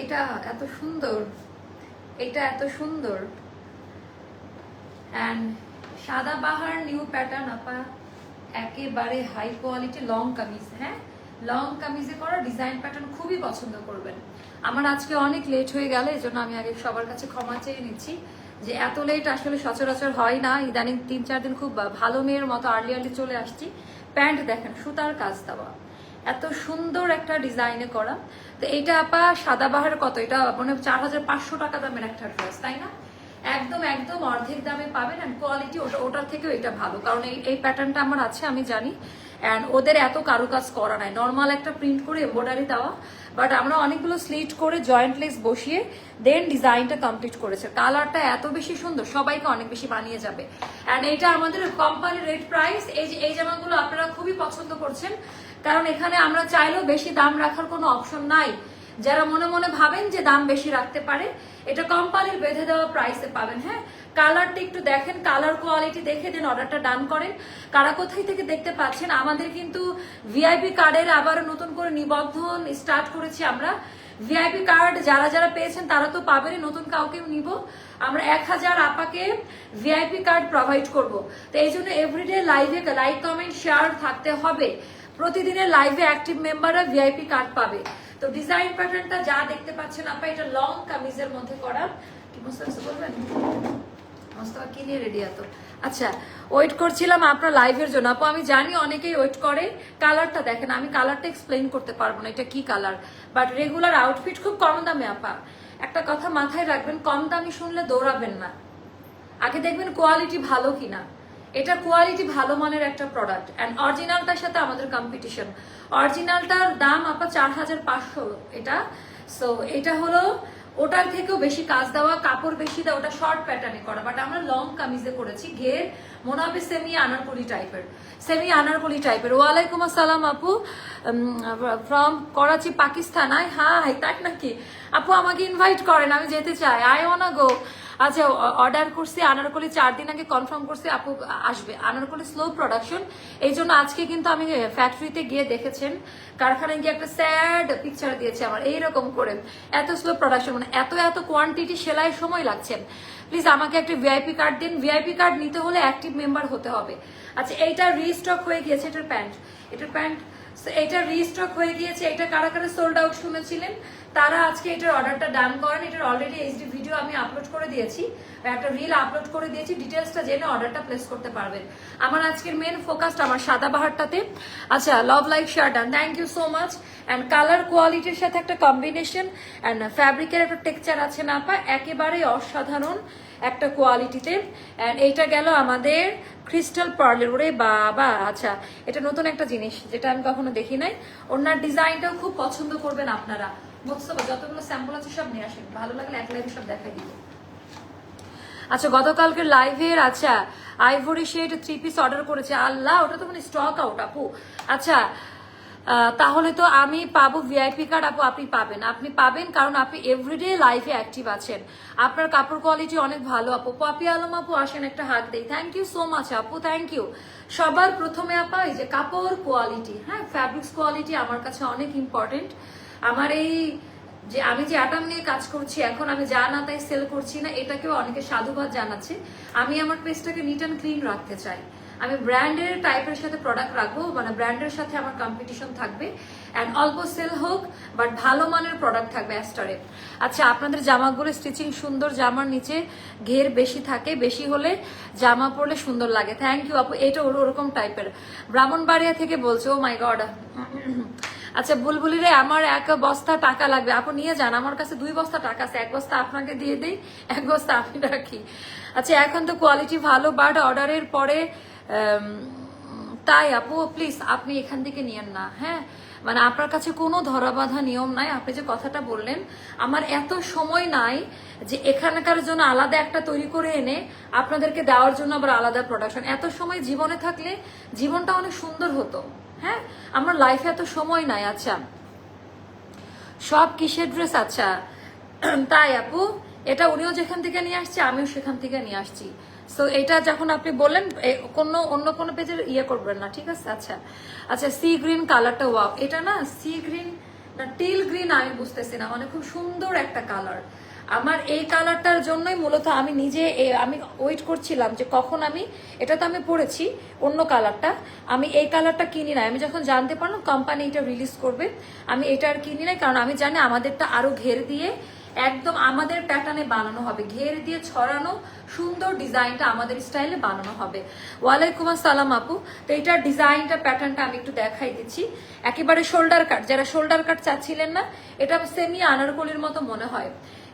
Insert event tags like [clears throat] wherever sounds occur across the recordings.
এটা এত সুন্দর। এটা এত সুন্দর। অ্যান্ড সাদা বাহার নিউ প্যাটার্ন আপা, একেবারে হাই কোয়ালিটি লং কামিজ হ্যাঁ? লং কামিজে করা ডিজাইন প্যাটার্ন খুবই পছন্দ করবেন। আমার আজকে অনেক লেট হয়ে গেল, এজন্য আমি আগে সবার কাছে ক্ষমা চেয়ে নিচ্ছি যে এত লেট আসলে সচরাচর হয় না। ইদানিং তিন, চার দিন খুব ভালো মেয়ের মতো আর্লি আর্লি চলে আসছি। প্যান্ট দেখেন, সুতার কাজ দেওয়া। এত সুন্দর একটা ডিজাইনে করা। তো এইটা আপা সাদাবাহার কত? এটা মানে চার হাজার পাঁচশো টাকা দামের একটা ড্রেস তাই না? একদম একদম অর্ধেক দামে পাবেন অ্যান্ড কোয়ালিটি ওটা ওটার থেকেও এটা ভালো। কারণ এই এই প্যাটার্নটা আমার আছে, আমি জানি। অ্যান্ড ওদের এত কারুকাজ করা নাই। নর্মাল একটা প্রিন্ট করে এম্ব্রয়ডারি দেওয়া। বাট আমরা অনেকগুলো স্লিট করে জয়েন্ট লেস বসিয়ে দেন ডিজাইনটা কমপ্লিট করেছে। কালারটা এত বেশি সুন্দর, সবাইকে অনেক বেশি মানিয়ে যাবে। অ্যান্ড এটা আমাদের কোম্পানির রেট প্রাইস এই যে, এই জামাগুলো আপনারা খুবই পছন্দ করছেন। কারণ এখানে আমরা চাইলেও বেশি দাম রাখার কোনো অপশন নাই। যারা মনে মনে ভাবেন যে দাম বেশি রাখতে পারে, এটা কোম্পানির বেঁধে দেওয়া প্রাইসে পাবেন হ্যাঁ? কালারটা একটু দেখেন কালার কোয়ালিটি দেখে দেন অর্ডারটা ডান করেন। কারা কোথায় থেকে দেখতে পাচ্ছেন? আমাদের কিন্তু ভিআইপি কার্ডের আবার নতুন করে নিবন্ধন স্টার্ট করেছি আমরা। ভিআইপি কার্ড যারা যারা পেয়েছেন, তারা তো পাবেনই, নতুন কাউকে নিব। আমরা এক হাজার আপাকে ভিআইপি কার্ড প্রোভাইড করব। তো এই জন্য এভরিডে লাইভে লাইক কমেন্ট শেয়ার থাকতে হবে। প্রতিদিনের লাইভে অ্যাক্টিভ মেম্বাররা ভিআইপি কার্ড পাবে। তো ডিজাইন প্যাটার্নটা যা দেখতে পাচ্ছেন আপা, এটা লং কামিজের মধ্যে করা। কি বুঝতে পারছ বলবেন? মোস্তফা কি নিয়ে রেডি এত? আচ্ছা ওয়েট করছিলাম আপনার লাইভের জন্য। আপু, আমি জানি অনেকেই ওয়েট করে। কালারটা দেখেন, আমি কালারটা এক্সপ্লেন করতে পারব না, এটা কি কালার বাট রেগুলার আউটফিট খুব কম দামে, আপা। একটা কথা মাথায় রাখবেন, কম দামি শুনলে দৌড়াবেন না। আগে দেখবেন কোয়ালিটি ভালো কিনা। এটা কোয়ালিটি ভালো মানের একটা প্রোডাক্ট অ্যান্ড অরিজিনালটার সাথে আমাদের কম্পিটিশন অরিজিনালটার দাম আপা চার হাজার পাঁচশো এটা। সো এটা হলো, ওটার থেকেও বেশি কাজ দেওয়া, কাপড় বেশি দেওয়া, ওটা শর্ট প্যাটার্নে করা। বাট আমরা লং কামিজে করেছি, ঘের, মনে হবে সেমি আনারকলি টাইপের সেমি আনারকলি টাইপের ওয়ালাইকুম আসসালাম আপু। ফ্রম করাচি, পাকিস্তান। আই হাই তাই নাকি? আপু আমাকে ইনভাইট করেন, আমি যেতে চাই। আই ওনা গো। আচ্ছা অর্ডার করছি, আনারকলি চার দিন আগে কনফার্ম করছি, আপু আসবে। আনারকলি স্লো প্রোডাকশন এই জন্য আজকে কিন্তু আমি ফ্যাক্টরিতে গিয়ে দেখেছেন, কারখানায় গিয়ে একটা স্যাড পিকচার দিয়েছে আমার, এইরকম করে। এত স্লো প্রোডাকশন মানে এত এত কোয়ান্টিটি সেলাই সময় লাগছে। প্লিজ আমাকে একটা ভিআইপি কার্ড দিন। ভিআইপি কার্ড নিতে হলে অ্যাক্টিভ মেম্বার হতে হবে। আচ্ছা এইটা রিস্টক হয়ে গিয়েছে এটার প্যান্ট। এটার প্যান্ট এটা রিস্টক হয়ে গিয়েছে। এটা কারা কারা সোল্ড আউট শুনেছিলেন? তারা আজকে এটার অর্ডারটা ডান করেন, এটার অলরেডি এইচডি ভিডিও আমি আপলোড করে দিয়েছি, একটা রিল আপলোড করে দিয়েছি ডিটেলসটা জেনে অর্ডারটা প্লেস করতে পারবেন। আমার আজকের মেন ফোকাসটা আমার সাদা বাহারটাতে। আচ্ছা love life shirt thank you so much and colour কোয়ালিটির সাথে একটা কম্বিনেশন অ্যান্ড ফ্যাব্রিকের একটা টেক্সচার আছে না পা, একেবারেই অসাধারণ একটা কোয়ালিটিতে অ্যান্ড এইটা গেল আমাদের ক্রিস্টাল পার্লের ওরে বাবা! আচ্ছা এটা নতুন একটা জিনিস, যেটা আমি কখনো দেখি নাই। ওনার ডিজাইনটাও খুব পছন্দ করবেন আপনারা। মোস্তফা যতগুলো স্যাম্পল আছে সব নিয়ে আসেন। ভালো লাগলে এক লাইভে সব দেখাই দিব আচ্ছা গতকালকে লাইভের আচ্ছা ivory shade three piece order করেছে। আল্লাহ, ওটা তো মানে স্টক আউট আপু। আচ্ছা তাহলে তো আমি পাবো ভিআইপি কার্ড আপু, আপনি পাবেন। আপনি পাবেন কারণ আপনি এভরিডে লাইফে অ্যাক্টিভ আছেন। আপনার কাপড় কোয়ালিটি অনেক ভালো, আপু। পপি আলম আপু, আসেন একটা হাত দেই। থ্যাংক ইউ সো মাচ আপু থ্যাংক ইউ সবার প্রথমে আপা, এই যে কাপড় কোয়ালিটি হ্যাঁ ফ্যাব্রিক্স কোয়ালিটি আমার কাছে অনেক ইম্পর্টেন্ট আমার এই যে আমি যে আটাম নিয়ে কাজ করছি, এখন আমি যা না তাই সেল করছি না, এটাকেও অনেকে সাধুবাদ জানাচ্ছে। আমি আমার পেজটাকে নিট অ্যান্ড ক্লিন রাখতে চাই। আমি ব্র্যান্ডের টাইপের সাথে প্রোডাক্ট রাখব মানে ব্র্যান্ডের সাথে আমার কম্পিটিশন থাকবে। অ্যান্ড অল্প সেল হোক বাট ভালো মানের প্রোডাক্ট থাকবে অ্যাস্টারে আচ্ছা আপনাদের জামাগুলো স্টিচিং সুন্দর জামার নিচে ঘের বেশি থাকে, বেশি হলে জামা পরলে সুন্দর লাগে। থ্যাংক ইউ আপু, এটা ওর- ওরকম টাইপের ব্রাহ্মণবাড়িয়া থেকে বলছে ও মাই গড আচ্ছা বুলবুলি রে আমার এক বস্তা টাকা লাগবে। আপনি নিয়ে যান। আমার কাছে দুই বস্তা টাকা আছে। এক বস্তা আপনাকে দিয়ে দিই, এক বস্তা আমি রাখি। আচ্ছা এখন তো কোয়ালিটি ভালো বাট অর্ডারের পরে তাই আপু প্লিজ আপনি এখান থেকে নিয়েন না হ্যাঁ? মানে আপনার কাছে কোনো ধরা ধরাবাধা নিয়ম নাই। আপনি যে কথাটা বললেন, আমার এত সময় নাই যে এখানকার জন্য আলাদা একটা তৈরি করে এনে আপনাদেরকে দেওয়ার জন্য আবার আলাদা প্রোডাকশন এত সময় জীবনে থাকলে জীবনটা অনেক সুন্দর হতো। হ্যাঁ? আমার লাইফে এত সময় নাই আচ্ছা। সব কিসের ড্রেস আচ্ছা। [clears throat] তাই, আপু, এটা উনিও যেখান থেকে নিয়ে আসছে, আমিও সেখান থেকে নিয়ে আসছি। সো এটা যখন আপনি বললেন কোনো, অন্য কোনো পেজের ইয়ে করবেন না, ঠিক আছে? আচ্ছা। আচ্ছা সি গ্রিন কালারটা ওয়াও এটা না সি গ্রিন না টিল গ্রিন আমি বুঝতেছি না মানে খুব সুন্দর একটা কালার আমার এই কালারটার জন্যই মূলত আমি নিজে আমি ওয়েট করছিলাম যে কখন আমি এটা তো আমি পড়েছি অন্য কালারটা আমি এই কালারটা কিনি না আমি যখন জানতে পারলাম কোম্পানি এটা রিলিজ করবে, আমি এটা আর কিনি নাই, কারণ আমি জানি আমাদেরটা আরও ঘের দিয়ে একদম আমাদের প্যাটার্নে বানানো হবে। ঘের দিয়ে ছড়ানো সুন্দর ডিজাইনটা আমাদের স্টাইলে বানানো হবে। ওয়ালাইকুম আসসালাম আপু। তো এটার ডিজাইনটা প্যাটার্নটা আমি একটু দেখাই দিচ্ছি। একেবারে শোল্ডার কাট যারা শোল্ডার কাট চাচ্ছিলেন না, এটা সেমি আনারকলির মতো মনে হয়।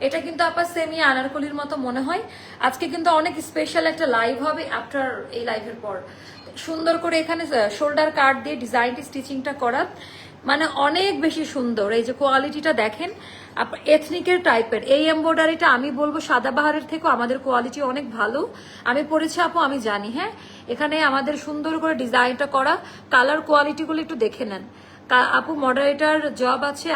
এটা কিন্তু আপা সেমি আনারকলির মতো মনে হয়। আজকে কিন্তু অনেক স্পেশাল একটা লাইভ হবে আফটার এই লাইভের পর। সুন্দর করে এখানে শোল্ডার কাট দিয়ে ডিজাইনটি স্টিচিংটা করা। মানে অনেক বেশি সুন্দর। এই যে কোয়ালিটিটা দেখেন এথনিকের টাইপের এই এমব্রয়ডারিটা আমি বলব সাদাবাহারের থেকেও আমাদের কোয়ালিটি অনেক ভালো। আমি পড়েছি আপু, আমি জানি হ্যাঁ? এখানে আমাদের সুন্দর করে ডিজাইনটা করা। কালার কোয়ালিটিগুলো একটু দেখে নেন। আপু মডারেটার জব আছে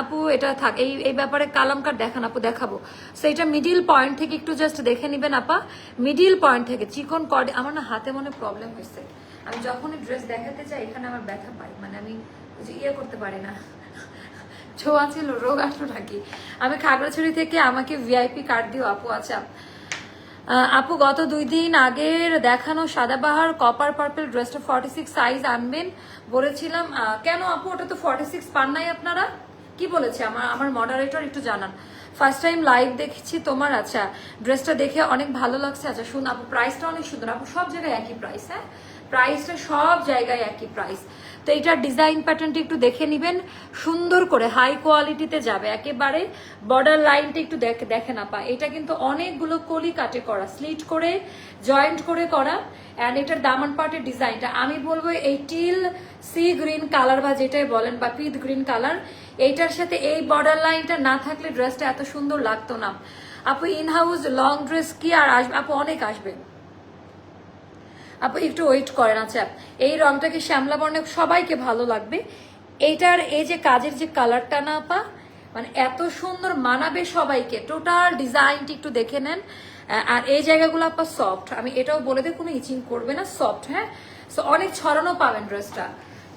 আপু, এটা থাক, এই এই ব্যাপারে কালাম কার্ড দেখান আপু, দেখাবো। সো এটা মিডিল পয়েন্ট থেকে একটু জাস্ট দেখে নিবেন আপা। মিডিল পয়েন্ট থেকে, চিকন কর্ড আমার না হাতে মনে প্রবলেম হয়েছে। আমি যখনই ড্রেস দেখাতে চাই এখানে আমার ব্যথা পাই মানে আমি ইয়ে করতে পারি না। ছোঁয়া ছিল, রোগ আসলো নাকি? আমি খাগড়াছড়ি থেকে আমাকে ভিআইপি কার্ড দিও, আপু। আচ্ছা আপু, গত দুই দিন আগের দেখানো সাদাবাহার কপার পার্পেল ড্রেসটা ফর্টি সিক্স সাইজ আনবেন বলেছিলাম। কেন আপু, ওটা তো ফর্টি সিক্স পান নাই আপনারা? কি বলেছে? আমার আমার মডারেটর একটু জানান। ফার্স্ট টাইম লাইভ দেখছি তোমার আচ্ছা ড্রেসটা দেখে অনেক ভালো লাগছে। আচ্ছা শুন আপু প্রাইসটা অনেক সুন্দর। আপু, সব জায়গায় একই প্রাইস হ্যাঁ? প্রাইসটা সব জায়গায় একই প্রাইস তো এইটার ডিজাইন প্যাটার্নটি একটু দেখে নিবেন। সুন্দর করে হাই কোয়ালিটিতে যাবে। একেবারে বর্ডার লাইনটা একটু দেখে না পা এটা কিন্তু অনেকগুলো কলি কাটে করা স্লিট করে জয়েন্ট করে করা অ্যান্ড এটার দামান পার্টের ডিজাইনটা আমি বলব এই টিল সি গ্রিন কালার বা যেটাই বলেন বা পিথ গ্রিন কালার এইটার সাথে এই বর্ডার লাইনটা না থাকলে ড্রেসটা এত সুন্দর লাগতো না। আপু ইন হাউস লং ড্রেস কি আর আসবে আপু, অনেক আসবে। আপু, একটু ওয়েট করেন আচ্ছা। এই রংটাকে শ্যামলা বর্ণে সবাইকে ভালো লাগবে। এইটার এই যে কাজের যে কালারটা না, আপা মানে এত সুন্দর মানাবে সবাইকে। টোটাল ডিজাইনটি একটু দেখে নেন। আর এই জায়গাগুলো, আপা সফট আমি এটাও বলে দিই, কোনো ইচিং করবে না সফট হ্যাঁ? সো অনেক ছড়ানো পাবেন ড্রেসটা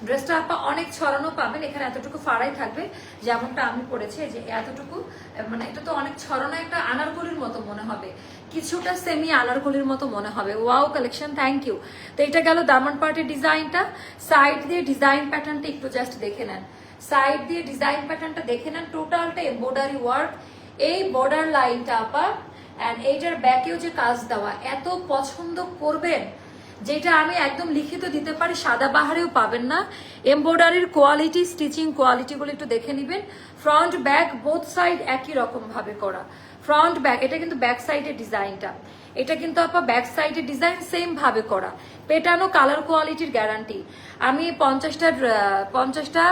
ড্রেসটা আপা অনেক ছড়ানো পাবেন, এখানে এতটুকু ফাড়াই থাকবে, যেমনটা আমি পড়েছি যে এতটুকু মানে এটা তো অনেক ছড়ানো একটা আনারকলির মতো মনে হবে, কিছুটা সেমি আনারকলির মতো মনে হবে। ওয়াও কালেকশন থ্যাংক ইউ তো এটা গেল দামন পার্টের ডিজাইনটা সাইড দিয়ে ডিজাইন প্যাটার্নটা একটু জাস্ট দেখে নেন। সাইড দিয়ে ডিজাইন প্যাটার্নটা দেখে নেন টোটালটা এম্বয়ডারি ওয়ার্ক এই বর্ডার লাইনটা আপা অ্যান্ড এইটার ব্যাকেও যে কাজ দেওয়া, এত পছন্দ করবেন যেটা আমি একদম লিখিত দিতে পারি, সাদা বাহারেও পাবেন না। এমব্রয়ডারির কোয়ালিটি স্টিচিং কোয়ালিটিগুলো একটু দেখে নেবেন। ফ্রন্ট ব্যাক বোথ সাইড একই রকম ভাবে করা। ফ্রন্ট ব্যাক এটা কিন্তু ব্যাক সাইডের ডিজাইনটা এটা কিন্তু আপা ব্যাক সাইডের ডিজাইন সেম ভাবে করা। পেটানো কালার কোয়ালিটির গ্যারান্টি আমি পঞ্চাশটা পঞ্চাশটা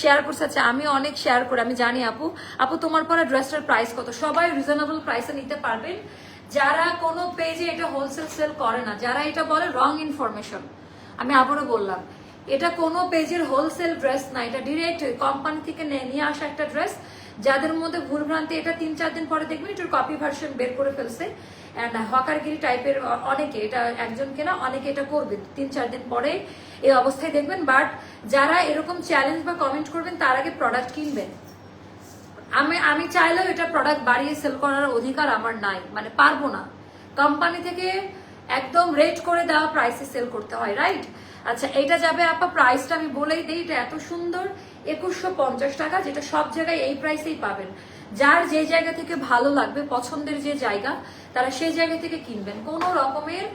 শেয়ার করতে চাচ্ছি আমি অনেক শেয়ার করি। আমি জানি আপু। আপু, তোমার পরে ড্রেসটার প্রাইস কত? সবাই রিজনেবল প্রাইসে নিতে পারবেন। যারা কোনো পেজে এটা হোলসেল সেল করে না, যারা এটা বলে রং ইনফরমেশন আমি আবারও বললাম, এটা কোনো পেজের হোলসেল ড্রেস না, এটা ডিরেক্ট কোম্পানি থেকে নিয়ে আসা একটা ড্রেস যাদের মধ্যে ভুলভ্রান্তি, এটা তিন চার দিন পরে দেখবেন, এটার কপি ভার্সন বের করে ফেলছে। হকারগিরি টাইপের অনেকে, এটা একজনকে না, অনেকে এটা করবে, তিন চার দিন পরে এই অবস্থায় দেখবেন বাট যারা এরকম চ্যালেঞ্জ বা কমেন্ট করবেন, তার আগে প্রোডাক্ট কিনবেন। আমি আমি চাইলেও এটা প্রোডাক্ট বাড়িয়ে সেল করার অধিকার আমার নাই। মানে পারব না। কোম্পানি থেকে একদম রেট করে দেওয়া প্রাইসে সেল করতে হয় রাইট আচ্ছা এটা যাবে আপা প্রাইসটা আমি বলেই দিই, এটা এত সুন্দর। একুশশো পঞ্চাশ টাকা, যেটা সব জায়গায় এই প্রাইসেই পাবেন। যার যে জায়গা থেকে ভালো লাগবে, পছন্দের যে জায়গা, তারা সেই জায়গা থেকে কিনবেন। কোনো রকমের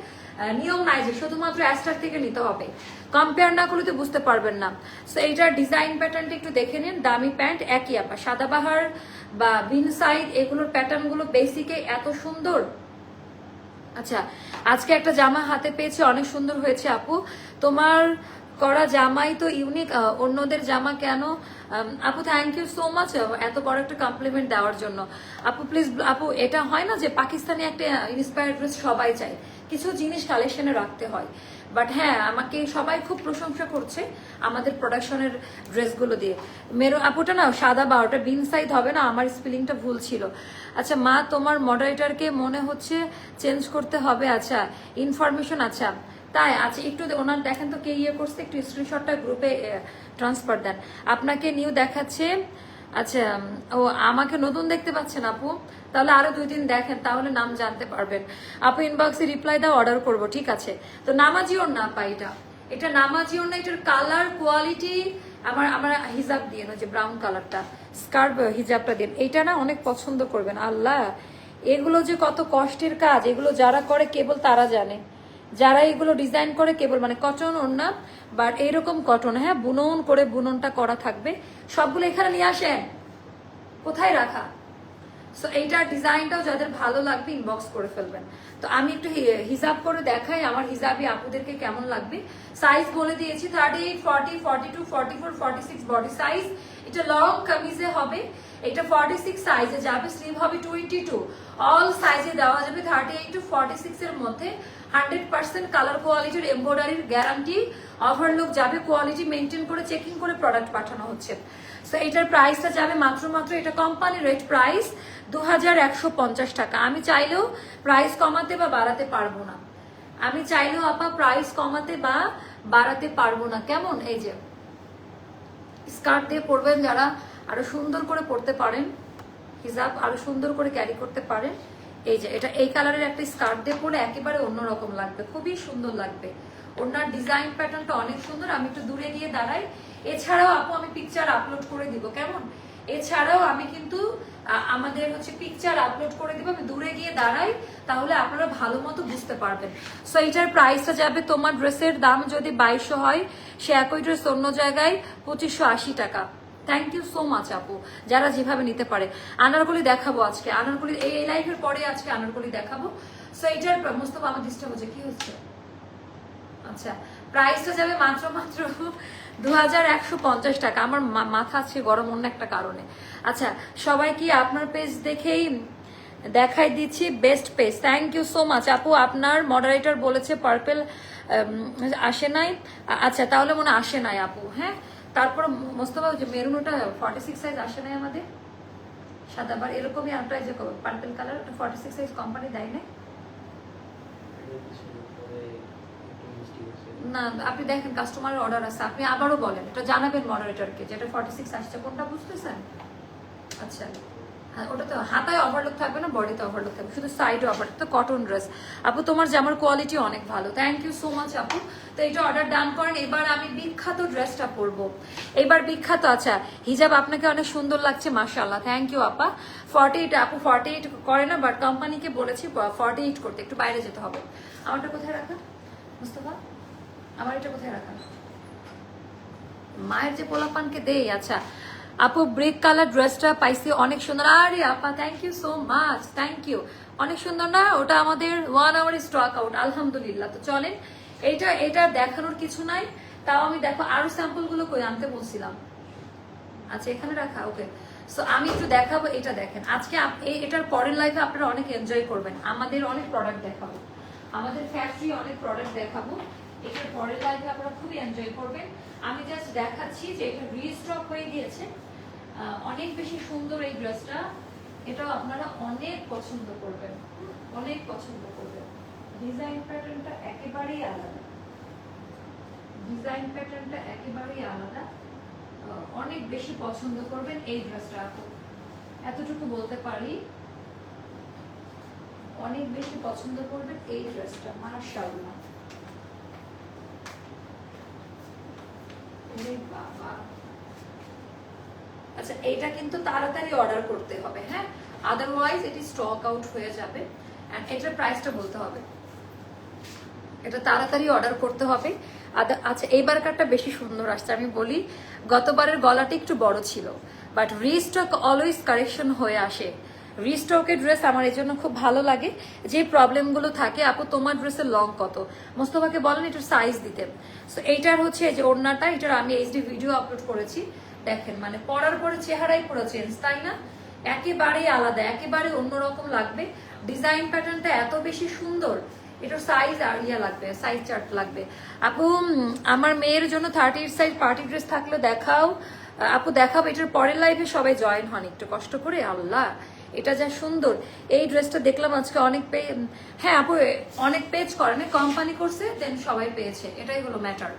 নিয়ম নাই যে শুধুমাত্র অ্যাস্টার থেকে নিতে হবে। কম্পেয়ার না করলে তো বুঝতে পারবেন না। সো এইটার ডিজাইন প্যাটার্নটা একটু দেখে নিন। দামি প্যান্ট একই আপা সাদাবাহার বা বিন সাইড এগুলোর প্যাটার্নগুলো বেসিকে এত সুন্দর। আচ্ছা আজকে একটা জামা হাতে পেয়েছে, অনেক সুন্দর হয়েছে আপু। তোমার করা জামাই তো ইউনিক অন্যদের জামা কেন আপু থ্যাংক ইউ সো মাচ এত বড় একটা কমপ্লিমেন্ট দেওয়ার জন্য। আপু প্লিজ আপু, এটা হয় না যে পাকিস্তানি একটা ইন্সপায়ার ড্রেস সবাই চায়। কিছু জিনিস কালেকশনে রাখতে হয়। বাট হ্যাঁ আমাকে সবাই খুব প্রশংসা করছে আমাদের প্রোডাকশনের ড্রেসগুলো দিয়ে। মেরো আপুটা না, সাদা বা, ওটা বিন সাইজ হবে না, আমার স্পেলিংটা ভুল ছিল। আচ্ছা মা, তোমার মডারেটরকে মনে হচ্ছে চেঞ্জ করতে হবে? আচ্ছা ইনফরমেশন আচ্ছা। তাই আচ্ছা একটু ওনার দেখেন তো কে ইয়ে করছে, একটু স্ক্রিনশটটা গ্রুপে ট্রান্সফার দেন। আপনাকে নিউ দেখাচ্ছে আচ্ছা ও আমাকে নতুন দেখতে পাচ্ছেন আপু, তাহলে আরও দুই দিন দেখেন, তাহলে নাম জানতে পারবেন। আপু ইনবক্সে রিপ্লাই দাও অর্ডার করব, ঠিক আছে? তো নামাজিওর না পা এটা। এটা নামাজিওর না, এটার কালার কোয়ালিটি আমার আমার হিজাব দিয়ে না যে ব্রাউন কালারটা স্কার্ট হিজাবটা দিন এইটা না অনেক পছন্দ করবেন, আল্লাহ। এগুলো যে কত কষ্টের কাজ, এগুলো যারা করে কেবল তারা জানে। যারা এগুলো ডিজাইন করে কেবল মানে কটন ওড়না বাট এইরকম কটন হ্যাঁ বুনন করে বুননটা করা থাকবে। সবগুলো এখানে নিয়ে আসেন। কোথায় রাখা? সো এইটার ডিজাইনটাও যাদের ভালো লাগবে ইনবক্স করে ফেলবেন। তো আমি একটু হিসাব করে দেখাই আমার হিসাবে আপুদেরকে কেমন লাগবে। সাইজ বলে দিয়েছি thirty eight forty forty two forty four forty six body size এটা লং কামিজে হবে। এটা ফর্টি সিক্স সাইজে যাবে স্লিভ হবে টোয়েন্টি টু অল সাইজে দেওয়া যাবে thirty eight to forty six এর মধ্যে। হান্ড্রেড পার্সেন্ট কালার কোয়ালিটির এমব্রয়ডারির গ্যারান্টি। ওভারলুক যাবে কোয়ালিটি মেনটেন করে চেকিং করে প্রোডাক্ট পাঠানো হচ্ছে। সো এটার প্রাইসটা যাবে মাত্র মাত্র এটা কোম্পানির রেট প্রাইস দু হাজার একশো পঞ্চাশ টাকা। আমি চাইলেও প্রাইস কমাতে বা বাড়াতে পারব না। আমি চাইলেও আপা প্রাইস কমাতে বা বাড়াতে পারব না। কেমন? এই যে স্কার্ট দিয়ে পরবেন যারা, আরও সুন্দর করে পড়তে পারেন। হিজাব আরও সুন্দর করে ক্যারি করতে পারেন। এই যে, এটা এই কালারের একটা স্কার্ট দিয়ে পরে একেবারে অন্যরকম লাগবে, খুবই সুন্দর লাগবে। ওনার ডিজাইন প্যাটার্নটা অনেক সুন্দর, আমি একটু দূরে গিয়ে দাঁড়াই। এছাড়াও আপু, আমি পিকচার আপলোড করে দিব, কেমন? এছাড়াও আমি কিন্তু আমাদের হচ্ছে পিকচার আপলোড করে দিব, আমি দূরে গিয়ে দাঁড়াই, তাহলে আপনারা ভালো মতো বুঝতে পারবেন। সো এইটার প্রাইসটা যাবে তোমার ড্রেসের দাম যদি বাইশশো হয়, সে একই ড্রেস অন্য জায়গায় পঁচিশশো আশি টাকা। থ্যাংক ইউ সো মাচ আপু, যারা যেভাবে নিতে পারে। আনারকলি দেখাবো আজকে। আনারকলি এই লাইফের পরে আজকে আনারকলি দেখাবো। সো এটার মোস্তফা, আমার ডিস্টার্ব হচ্ছে। কি হচ্ছে? আচ্ছা প্রাইসটা যাবে মাত্র মাত্র দু হাজার একশো পঞ্চাশ টাকা। আমার মাথা আছে গরম অন্য একটা কারণে। আচ্ছা সবাই কি আপনার পেজ দেখেই দেখাই দিচ্ছি best page thank you so much আপু। আপনার মডারেটর বলেছে পার্পেল আসে নাই। আচ্ছা তাহলে মনে আসে নাই, আপু। হ্যাঁ? তারপর মোস্তফা যে মেরুন, ওটা ফর্টি সিক্স সাইজ আসে নাই আমাদের। সাদা বার এরকমই একটা যে পার্পেল কালার ওটা ফর্টি সিক্স সাইজ কোম্পানি দেয় নাই। না, আপনি দেখেন কাস্টমারের অর্ডার আছে। আপনি আবারও বলেন, এটা জানাবেন মডারেটরকে যেটা ফর্টি সিক্স আসছে, কোনটা বুঝতেছেন? আচ্ছা। ওটা তো হাতায় ওভারলোক থাকবে না বডিতে ওভারলোক থাকবে। শুধু সাইডে ওভার তো কটন ড্রেস আপু, তোমার জামার কোয়ালিটি অনেক ভালো। থ্যাংক ইউ সো মাচ আপু। তো এটা অর্ডার ডান করেন, এবার আমি বিখ্যাত ড্রেসটা পরবো। এবার বিখ্যাত আচ্ছা হিজাব আপনাকে অনেক সুন্দর লাগছে মাশাল্লাহ থ্যাংক ইউ আপা। ফর্টি এইট আপু ফর্টি এইট করে না বাট কোম্পানিকে বলেছি ফর্টি এইট করতে। একটু বাইরে যেতে হবে। আমারটা কোথায় রাখা? মুস্তফা? আমার এটা কোথায় রাখা? মায়ের যে পোলাপানকে দেই আচ্ছা। আপু ব্রেক কালার ড্রেসটা পাইছি, অনেক সুন্দর। আরে আপা thank you so much thank you অনেক সুন্দর না? ওটা আমাদের ওয়ান আওয়ার স্টক আউট আলহামদুলিল্লাহ। তো চলেন, এইটা, এটা দেখানোর কিছু নাই। তাও আমি দেখো, আরও স্যাম্পলগুলো কই, আনতে বলছিলাম। আচ্ছা এখানে রাখা ওকে সো আমি একটু দেখাবো, এটা দেখেন। আজকে এটার পরের লাইফে আপনারা অনেক এনজয় করবেন। আমাদের অনেক প্রোডাক্ট দেখাবো। আমাদের ফ্যাক্টরি অনেক প্রোডাক্ট দেখাবো। এটার পরের লাইফে আপনারা খুবই এনজয় করবেন। আমি জাস্ট দেখাচ্ছি যে এটা রিস্টক হয়ে গিয়েছে। অনেক বেশি সুন্দর এই ড্রেসটা। এটাও আপনারা অনেক পছন্দ করবেন। অনেক পছন্দ করবেন। ডিজাইন প্যাটার্নটা একেবারেই আলাদা। ডিজাইন প্যাটার্নটা একেবারেই আলাদা। অনেক বেশি পছন্দ করবেন এই ড্রেসটা এতটুকু বলতে পারি, অনেক বেশি পছন্দ করবেন এই ড্রেসটা, মাশাআল্লাহ। বাবা। আচ্ছা এইটা কিন্তু তাড়াতাড়ি অর্ডার করতে হবে হ্যাঁ? আদারওয়াইজ এটি স্টক আউট হয়ে যাবে। এন্ড এটার প্রাইসটা বলতে হবে। এটা তাড়াতাড়ি অর্ডার করতে হবে। আচ্ছা এইবার কারটা বেশি সুন্দর আসছে। আমি বলি, গতবারের গলাটা একটু বড় ছিল বাট রিস্টক অলওয়েজ কারেকশন হয়ে আসে। রিস্টকের ড্রেস আমার এই জন্য খুব ভালো লাগে। যে প্রবলেমগুলো থাকে, আপু, তোমার ড্রেসের লং কত? মোস্তফাকে বলেন, এটার সাইজ দিতে। সো এইটার হচ্ছে এই যে ওড়নাটা, এটার আমি এইচডি ভিডিও আপলোড করেছি দেখেন মানে পরার পরে চেহারাই পুরো চেঞ্জ তাই না? একেবারেই আলাদা, একেবারে অন্যরকম লাগবে। ডিজাইন প্যাটার্নটা এত বেশি সুন্দর, এটার সাইজ আর ইয়া লাগবে সাইজ চার্ট লাগবে। আপু আমার মেয়ের জন্য thirty eight size party dress থাকলে দেখাও। আপু দেখাবো এটার পরের লাইফে সবাই জয়েন হন, একটু কষ্ট করে, আল্লাহ। এটা যা সুন্দর। এই ড্রেসটা দেখলাম আজকে অনেক পে হ্যাঁ আপু অনেক পেজ করে। না কোম্পানি করছে দেন সবাই পেয়েছে। এটাই হলো ম্যাটার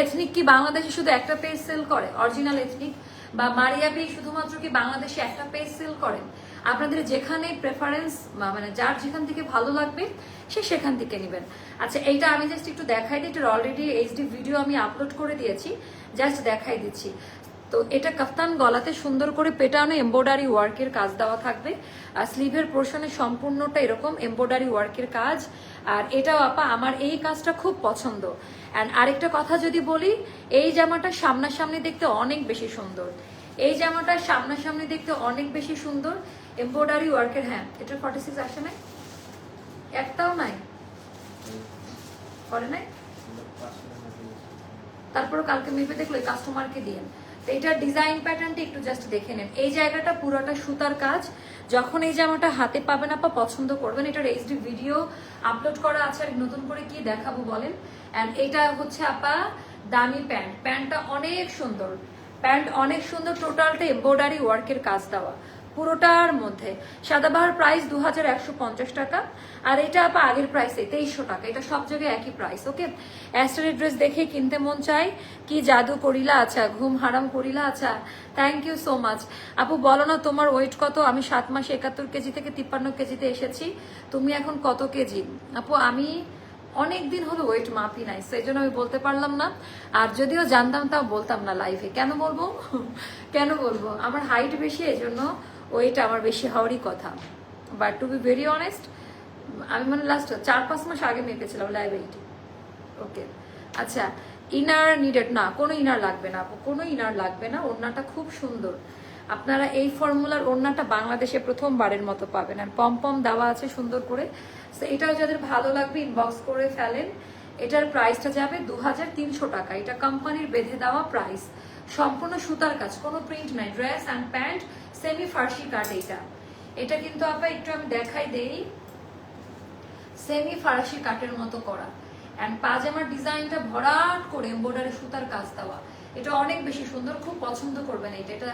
এথনিক কি বাংলাদেশে শুধু একটা পেজ সেল করে? অরিজিনাল এথনিক বা মারিয়া মারিয়াবি শুধুমাত্র কি বাংলাদেশে একটা পেজ সেল করেন আপনাদের যেখানে প্রেফারেন্স মানে যার যেখান থেকে ভালো লাগবে, সে সেখান থেকে নেবেন। আচ্ছা এইটা আমি জাস্ট একটু দেখাই দিই। এটার অলরেডি এইচডি ভিডিও আমি আপলোড করে দিয়েছি। জাস্ট দেখাই দিচ্ছি। তো এটা কাফতান গলাতে সুন্দর করে পেটানো এমব্রয়ডারি ওয়ার্কের কাজ দেওয়া থাকবে। আর স্লিভের পোর্শনে সম্পূর্ণটা এরকম এমব্রয়ডারি ওয়ার্কের কাজ। আর এটাও আপা আমার এই কাজটা খুব পছন্দ। অ্যান্ড আরেকটা কথা যদি বলি এই জামাটা সামনাসামনি দেখতে অনেক বেশি সুন্দর। এই জামাটা সামনাসামনি দেখতে অনেক বেশি সুন্দর। এমব্রয়ডারি ওয়ার্কের হ্যাঁ এটা ফর্টি সিক্স আসে নাই? একটাও নাই? করে নাই? তারপর কালকে মেপে দেখল কাস্টমারকে দিয়ে। তো ডিজাইন প্যাটার্নটা একটু জাস্ট দেখে নেন। এই জায়গাটা পুরোটা সুতার কাজ। যখন এই জামাটা হাতে পাবেন আপা, পছন্দ করবেন। এটার এইচডি ভিডিও আপলোড করা আছে আর নতুন করে কি দেখাবো বলেন? অ্যান্ড এটা হচ্ছে আপা, দামি প্যান্ট। প্যান্টটা অনেক সুন্দর। প্যান্ট অনেক সুন্দর টোটালটা এমব্রয়ডারি ওয়ার্কের কাজ দেওয়া। পুরোটার মধ্যে। সাদাবাহার প্রাইস দু হাজার একশো পঞ্চাশ টাকা, আর এটা আপা আগের প্রাইসে তেইশশো টাকা। এটা সব জায়গায় একই প্রাইস ওকে অ্যাস্টারের ড্রেস দেখে কিনতে মন চাই কি জাদু করিলা আচ্ছা ঘুম হারাম করিলা আচ্ছা থ্যাংক ইউ সো মাচ আপু, বলো না তোমার ওয়েট কত? আমি সাত মাসে একাত্তর কেজি থেকে তিপ্পান্ন কেজিতে এসেছি। তুমি এখন কত কেজি? আপু, আমি অনেক দিন হলো ওয়েট মাপি নাই সেই জন্য আমি বলতে পারলাম না। আর যদিও জানতাম, তাও বলতাম না লাইভে কেন বলব? [laughs] কেন বলব? আমার হাইট বেশি এই জন্য ওয়েট আমার বেশি হওয়ারই কথা। But to be very honest আমি মানে লাস্ট চার পাঁচ মাস আগে মেপেছিলাম লাইভ এইটি ওকে আচ্ছা ইনার নিডেড না, কোনো ইনার লাগবে না, কোনো ইনার লাগবে না, ওড়নাটা খুব সুন্দর। আপনারা এই ফর্মুলার ওড়নাটা বাংলাদেশে প্রথমবারের মতো পাবেন। আর পম পম দেওয়া আছে সুন্দর করে। তো এটাও যাদের ভালো লাগবে ইনবক্স করে ফেলেন। এটার প্রাইসটা যাবে দু হাজার তিনশো টাকা। এটা কোম্পানির বেঁধে দেওয়া প্রাইস সম্পূর্ণ সুতার কাজ, কোনো প্রিন্ট নাই। ড্রেস অ্যান্ড প্যান্ট সেমি ফার্সি কাট এটা এটা কিন্তু আপা একটু আমি দেখাই দেই। সেমি ফারাসি কাটের মতো করা। অ্যান্ড পাজামার ডিজাইনটা ভরাট করে এম্বয়ডারি সুতার কাজ দেওয়া। এটা অনেক বেশি সুন্দর, খুব পছন্দ করবেন এটা এটা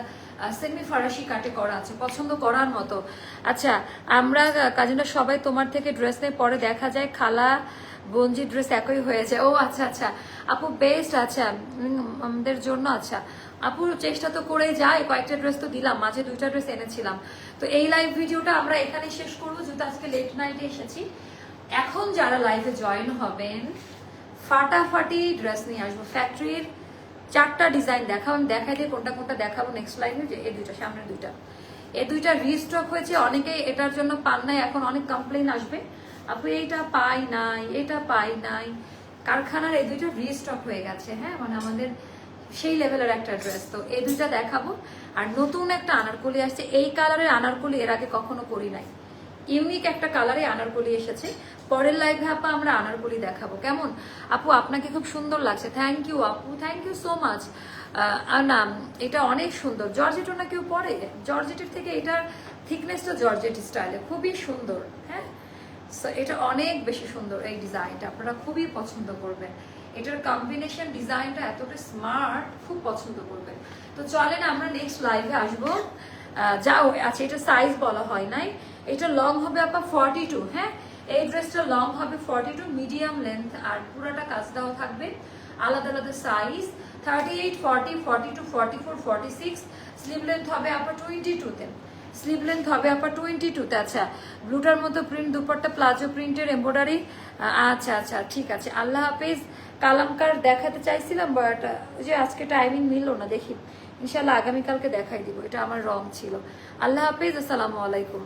সেমি ফারাসি কাটে করা আছে, পছন্দ করার মতো। আচ্ছা আমরা, কাজিনরা সবাই তোমার থেকে ড্রেস নিয়ে পরে দেখা যায় খালা বঞ্জি ড্রেস একই হয়েছে ও আচ্ছা আচ্ছা। আপু বেস্ট আচ্ছা। আমাদের জন্য আচ্ছা। আপুর চেষ্টা তো করেই যায়, কয়েকটা ড্রেস তো দিলাম, মাঝে দুইটা ড্রেস এনেছিলাম। তো এই লাইভ ভিডিওটা আমরা এখানে শেষ করব, যেহেতু আজকে লেট নাইটে এসেছি। এখন যারা লাইভে জয়েন হবেন, ফাটাফাটি ড্রেস নিয়ে আসব। ফ্যাক্টরির চারটা ডিজাইন দেখাবো, আমি দেখাই দিয়ে কোনটা কোনটা দেখাবো নেক্সট লাইভে যে এই দুইটা, সামনের দুইটা। এই দুইটা রিস্টক হয়েছে, অনেকেই এটার জন্য পান নাই, এখন অনেক কমপ্লেন আসবে। আপু, এইটা পাই নাই এটা পাই নাই। কারখানার এই দুইটা রিস্টক হয়ে গেছে হ্যাঁ? মানে আমাদের সেই লেভেলের একটা ড্রেস তো এই দুইটা দেখাবো। আর নতুন একটা আনারকলি আসছে। এই কালারের আনারকলি এর আগে কখনো করি নাই। ইউনিক একটা কালারে আনারকলি এসেছে। পরের লাইভে আপা আমরা আনারকলি দেখাবো। কেমন? আপু, আপনাকে খুব সুন্দর লাগছে। থ্যাংক ইউ আপু। থ্যাংক ইউ সো মাচ না, এটা অনেক সুন্দর। জর্জেটও না কেউ পরে? জর্জেটের থেকে এটার থিকনেসটা জর্জেট স্টাইলে খুবই সুন্দর হ্যাঁ? সো এটা অনেক বেশি সুন্দর এই ডিজাইনটা আপনারা খুবই পছন্দ করবেন। এটার কম্বিনেশন ডিজাইনটা এতটা স্মার্ট খুব পছন্দ করবে তো চলেন আমরা নেক্সট লাইভে আসব। যাও আচ্ছা এটা সাইজ বলা হয় নাই। এটা লং হবে আপা ফর্টি টু হ্যাঁ? এই ড্রেসটা লং হবে ফর্টি টু মিডিয়াম লেন্থ আর পুরাটা কাজ দেওয়া থাকবে আলাদা আলাদা size thirty eight forty forty two forty four forty six slim length হবে আপনার টোয়েন্টি টুতে স্লিভ লেন্থ হবে আপনার টোয়েন্টি টুতে আচ্ছা ব্লুটার মতো প্রিন্ট দুপারটা প্লাজো প্রিন্টের এম্ব্রয়ডারি আচ্ছা আচ্ছা ঠিক আছে। আল্লাহ হাফেজ, কালামকার দেখাতে চাইছিলাম বাট যে আজকে টাইমিং মিললো না, দেখি। ইনশাল্লাহ আগামীকালকে দেখাই দিব, এটা আমার রং ছিল। আল্লাহ হাফেজ, আসসালামু আলাইকুম।